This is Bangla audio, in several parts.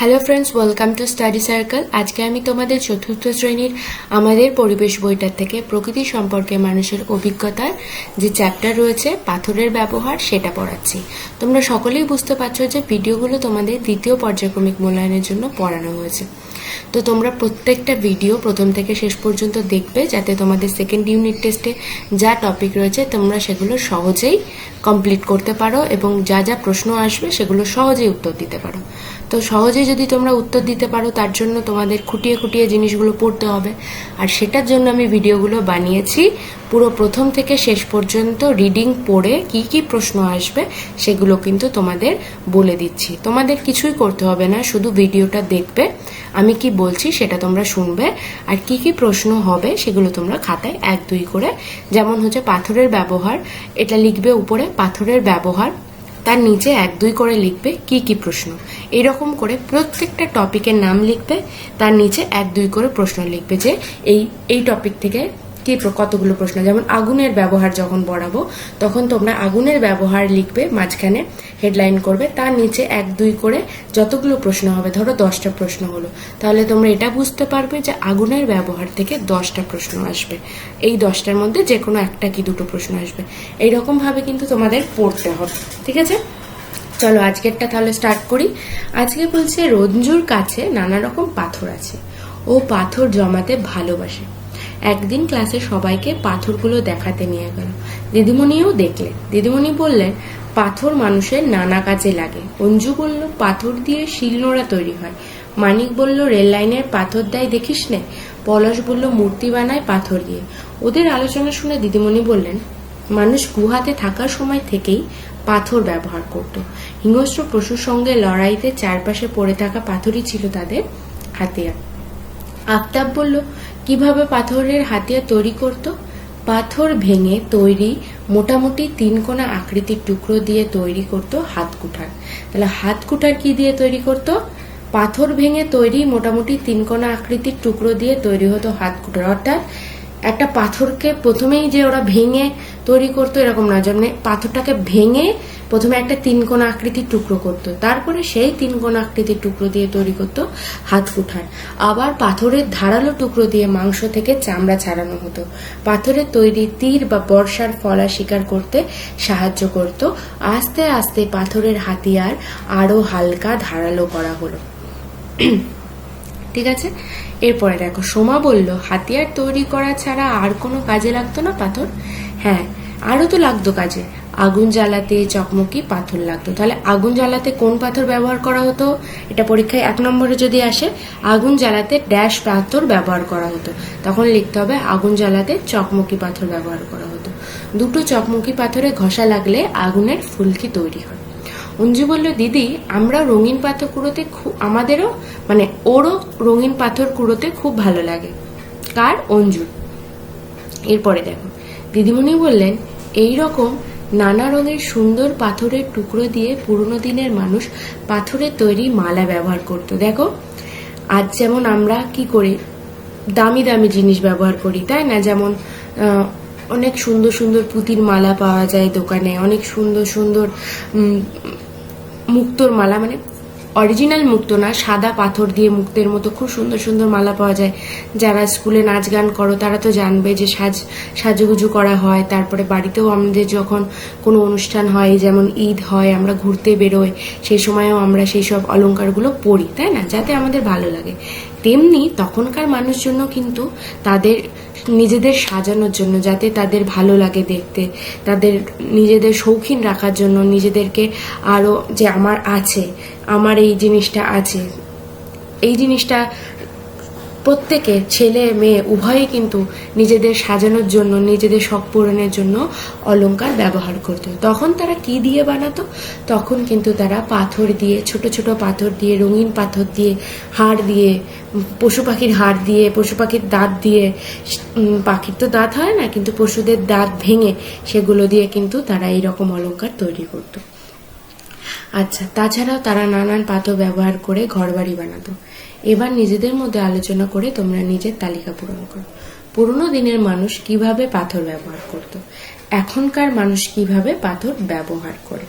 Hello friends welcome to study circle আজকে আমি তোমাদের চতুর্থ শ্রেণির আমাদের পরিবেশ বইটার থেকে প্রকৃতি সম্পর্কে মানুষের অভিজ্ঞতার যে চ্যাপ্টার রয়েছে, পাথরের ব্যবহার, সেটা পড়াচ্ছি। তোমরা সকলেই বুঝতে পারছ যে ভিডিওগুলো তোমাদের দ্বিতীয় পর্যায়ক্রমিক মূল্যায়নের জন্য পড়ানো হয়েছে। তো তোমরা প্রত্যেকটা ভিডিও প্রথম থেকে শেষ পর্যন্ত দেখবে, যাতে তোমাদের সেকেন্ড ইউনিট টেস্টে যা টপিক রয়েছে, তোমরা সেগুলো সহজেই কমপ্লিট করতে পারো এবং যা যা প্রশ্ন আসবে সেগুলো সহজেই উত্তর দিতে পারো। তো সহজে যদি তোমরা উত্তর দিতে পারো, তার জন্য তোমাদের খুঁটিয়ে খুঁটিয়ে জিনিসগুলো পড়তে হবে। আর সেটার জন্য আমি ভিডিওগুলো বানিয়েছি। পুরো প্রথম থেকে শেষ পর্যন্ত রিডিং পড়ে কি কি প্রশ্ন আসবে সেগুলো কিন্তু তোমাদের বলে দিচ্ছি। তোমাদের কিছুই করতে হবে না, শুধু ভিডিওটা দেখবে। আমি কি বলছি সেটা তোমরা শুনবে। আর কি কি প্রশ্ন হবে সেগুলো তোমরা খাতায় এক দুই করে, যেমন হচ্ছে পাথরের ব্যবহার, এটা লিখবে উপরে পাথরের ব্যবহার, তার নিচে এক দুই করে লিখবে কি কি প্রশ্ন। এরকম করে প্রত্যেকটা টপিকের নাম লিখবে, তার নিচে এক দুই করে প্রশ্ন লিখবে যে এই এই টপিক থেকে কি কতগুলো প্রশ্ন? যেমন, আগুনের ব্যবহার যখন পড়াবো তখন তোমরা আগুনের ব্যবহার লিখবে, মাঝখানে হেডলাইন করবে, তার নিচে এক, দুই করে যতগুলো প্রশ্ন হবে, ধরো দশটা প্রশ্ন হলো, তাহলে তোমরা এটা বুঝতে পারবে যে আগুনের ব্যবহার থেকে দশটা প্রশ্ন আসবে। এই দশটার মধ্যে যে কোনো একটা কি দুটো প্রশ্ন আসবে। এইরকম ভাবে কিন্তু তোমাদের পড়তে হবে, ঠিক আছে? চলো আজকেরটা তাহলে স্টার্ট করি। আজকে বলছে, রঞ্জুর কাছে নানা রকম পাথর আছে। ও পাথর জমাতে ভালোবাসে। একদিন ক্লাসে সবাইকে পাথরগুলো দেখাতে নিয়ে গেল। দিদিমণিও দেখলেন। দিদিমণি বললেন, পাথর মানুষের নানা কাজে লাগে। অঞ্জু বলল, পাথর দিয়ে শিলনোড়া তৈরি হয়। মানিক বলল, রেল লাইনের পাথর দেয় দেখিস নে। পলাশ বলল, মূর্তি বানায় পাথর দিয়ে। ওদের আলোচনা শুনে দিদিমণি বললেন, মানুষ গুহাতে থাকার সময় থেকেই পাথর ব্যবহার করত। হিংস্র পশুর সঙ্গে লড়াইতে চারপাশে পড়ে থাকা পাথরই ছিল তাদের হাতিয়ার। আফতাব বলল কীভাবে পাথরের হাতিয়ার তৈরি করত? পাথর ভেঙে তৈরি মোটামুটি তিন কোনা আকৃতির টুকরো দিয়ে তৈরি করত হাত কুঠার। তাহলে হাত কুঠার কি দিয়ে তৈরি করত? পাথর ভেঙে তৈরি মোটামুটি তিন কোনা আকৃতির টুকরো দিয়ে তৈরি হতো হাত কুঠার। অর্থাৎ একটা পাথরকে প্রথমেই যে ওরা ভেঙে তৈরি করতো এরকম না যেমন পাথরটাকে ভেঙে প্রথমে একটা তিন কোনা আকৃতির টুকরো করতো, তারপরে সেই তিন কোনা আকৃতির টুকরো দিয়ে তৈরি করতো হাত কুঠার আবার পাথরের ধারালো টুকরো দিয়ে মাংস থেকে চামড়া ছাড়ানো হতো। পাথরের তৈরি তীর বা বর্ষার ফলা শিকার করতে সাহায্য করত। আস্তে আস্তে পাথরের হাতিয়ার আরও হালকা ধারালো করা হলো। ঠিক আছে? এরপরে দেখো, সোমা বলল, হাতিয়ার তৈরি করা ছাড়া আর কোনো কাজে লাগতো না পাথর? হ্যাঁ আরও তো লাগতো কাজে। আগুন জ্বালাতে চকমকি, পাথর লাগতো। তাহলে আগুন জ্বালাতে কোন পাথর ব্যবহার করা হতো? এটা পরীক্ষায় এক নম্বরে যদি আসে, আগুন জ্বালাতে ড্যাশ পাথর ব্যবহার করা হতো। তখন লিখতে হবে, আগুন জ্বালাতে চকমকি পাথর ব্যবহার করা হতো। দুটো চকমকি পাথরে ঘষা লাগলে আগুনের ফুলকি তৈরি হয়। অঞ্জু বলল, দিদি, আমরা রঙিন পাথর কুড়োতে খুব আমাদেরও মানে ওরও রঙিন পাথর কুড়োতে খুব ভালো লাগে। কার? অঞ্জু এরপরে দেখো, দিদিমণি বললেন এই রকম নানা রঙের সুন্দর পাথরের টুকরো দিয়ে পুরনো দিনের মানুষ পাথরের তৈরি মালা ব্যবহার করতো। দেখো, আজ যেমন আমরা কি করি? দামি দামি জিনিস ব্যবহার করি, তাই না? যেমন অনেক সুন্দর সুন্দর পুঁতির মালা পাওয়া যায় দোকানে, অনেক সুন্দর সুন্দর মুক্তর মালা মানে অরিজিনাল মুক্তো না সাদা পাথর দিয়ে মুক্তের মতো খুব সুন্দর সুন্দর মালা পাওয়া যায়। যারা স্কুলে নাচ গান করো, তারা তো জানবে যে সাজ, সাজুগুজু করা হয়। তারপরে বাড়িতেও আমাদের যখন কোনো অনুষ্ঠান হয়, যেমন ঈদ হয়, আমরা ঘুরতে বেরোই, সেই সময়ও আমরা সেই সব অলঙ্কারগুলো পরি, তাই না? যাতে আমাদের ভালো লাগে। তেমনি তখনকার মানুষজনও কিন্তু তাদের নিজেদের সাজানোর জন্য, যাতে তাদের ভালো লাগে দেখতে, তাদের নিজেদের শৌখিন রাখার জন্য নিজেদেরকে আরও যে আমার আছে, আমার এই জিনিসটা আছে, এই জিনিসটা প্রত্যেকে ছেলে, মেয়ে উভয়ে কিন্তু নিজেদের সাজানোর জন্য, নিজেদের শখ পূরণের জন্য অলঙ্কার ব্যবহার করতো। তখন তারা কি দিয়ে বানাতো? তখন কিন্তু তারা পাথর দিয়ে, ছোট ছোট পাথর দিয়ে, রঙিন পাথর দিয়ে, হাড় দিয়ে, পশু পাখির হাড় দিয়ে, পশু পাখির দাঁত দিয়ে পাখির তো দাঁত হয় না, কিন্তু পশুদের দাঁত ভেঙে সেগুলো দিয়ে কিন্তু তারা এইরকম অলংকার তৈরি করতো। আচ্ছা তাছাড়াও তারা নানান পাথর ব্যবহার করে ঘরবাড়ি বানাতো। এবার নিজেদের মধ্যে আলোচনা করে তোমরা নিজের তালিকা পূরণ করো। পুরনো দিনের মানুষ কীভাবে পাথর ব্যবহার করত? এখনকার মানুষ কীভাবে পাথর ব্যবহার করে?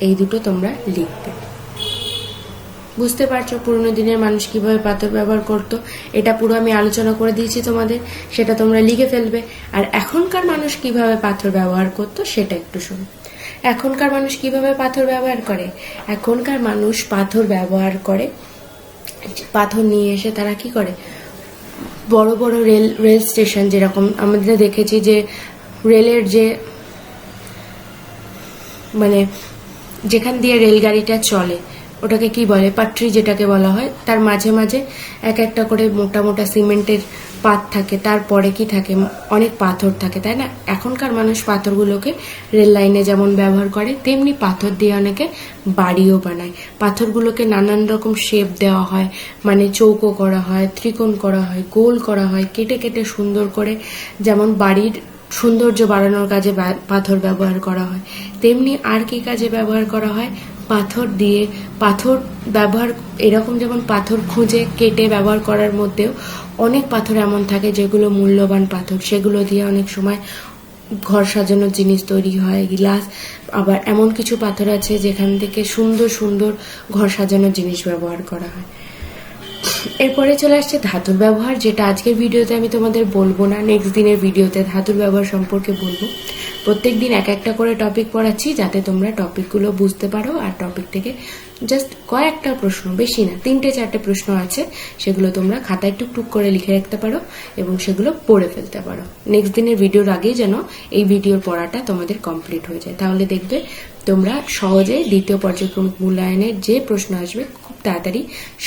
এই দুটো তোমরা লিখবে বুঝতে পারছ পুরোনো দিনের মানুষ কীভাবে পাথর ব্যবহার করতো? এটা পুরো আমি আলোচনা করে দিয়েছি তোমাদের। সেটা তোমরা লিখে ফেলবে। আর এখনকার মানুষ কীভাবে পাথর ব্যবহার করতো, সেটা একটু শোনো। এখনকার মানুষ কীভাবে পাথর ব্যবহার করে? এখনকার মানুষ পাথর ব্যবহার করে। পাথর নিয়ে এসে তারা কি করে? বড় বড় রেল রেল স্টেশন যেরকম আমাদের দেখেছি যে রেলের যে মানে যেখান দিয়ে রেলগাড়িটা চলে ওটাকে কি বলে? পাট্রি যেটাকে বলা হয়। তার মাঝে মাঝে এক একটা করে মোটা মোটা সিমেন্টের পাত থাকে, তারপরে কি থাকে? অনেক পাথর থাকে, তাই না? এখনকার মানুষ পাথরগুলোকে রেল লাইনে যেমন ব্যবহার করে, তেমনি পাথর দিয়ে অনেকে বাড়িও বানায়। পাথরগুলোকে নানান রকম শেপ দেওয়া হয় মানে চৌকো করা হয়, ত্রিকোণ করা হয়, গোল করা হয়, কেটে কেটে সুন্দর করে যেমন বাড়ির সৌন্দর্য বাড়ানোর কাজে পাথর ব্যবহার করা হয়, তেমনি আর কি কাজে ব্যবহার করা হয়? পাথর দিয়ে, পাথর ব্যবহার, এরকম যেমন পাথর খুঁজে কেটে ব্যবহার করার মধ্যেও অনেক পাথর এমন থাকে যেগুলো মূল্যবান পাথর। সেগুলো দিয়ে অনেক সময় ঘর সাজানোর জিনিস তৈরি হয়, গ্লাস, আবার এমন কিছু পাথর আছে যেখান থেকে সুন্দর সুন্দর ঘর সাজানোর জিনিস ব্যবহার করা হয়। এরপরে চলে আসছে ধাতুর ব্যবহার, যেটা আজকের ভিডিওতে আমি তোমাদের বলব না, নেক্সট দিনের ভিডিওতে ধাতুর ব্যবহার সম্পর্কে বলব। প্রত্যেক দিন এক একটা করে টপিক পড়াচ্ছি যাতে তোমরা টপিকগুলো বুঝতে পারো আর টপিক থেকে জাস্ট কয়েকটা প্রশ্ন, বেশি না, তিনটে চারটে প্রশ্ন আছে, সেগুলো তোমরা খাতায় টুকটুক করে লিখে রাখতে পারো এবং সেগুলো পড়ে ফেলতে পারো। নেক্সট দিনের ভিডিওর আগেই যেন এই ভিডিওর পড়াটা তোমাদের কমপ্লিট হয়ে যায়। তাহলে দেখবে তোমরা সহজে দ্বিতীয় পর্যায়ক্রমিক মূল্যায়নের যে প্রশ্ন আসবে, খুব তাড়াতাড়ি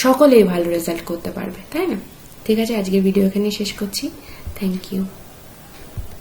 সকলেই ভালো রেজাল্ট করতে পারবে, তাই না? ঠিক আছে, আজকের ভিডিও এখানেই শেষ করছি। Thank you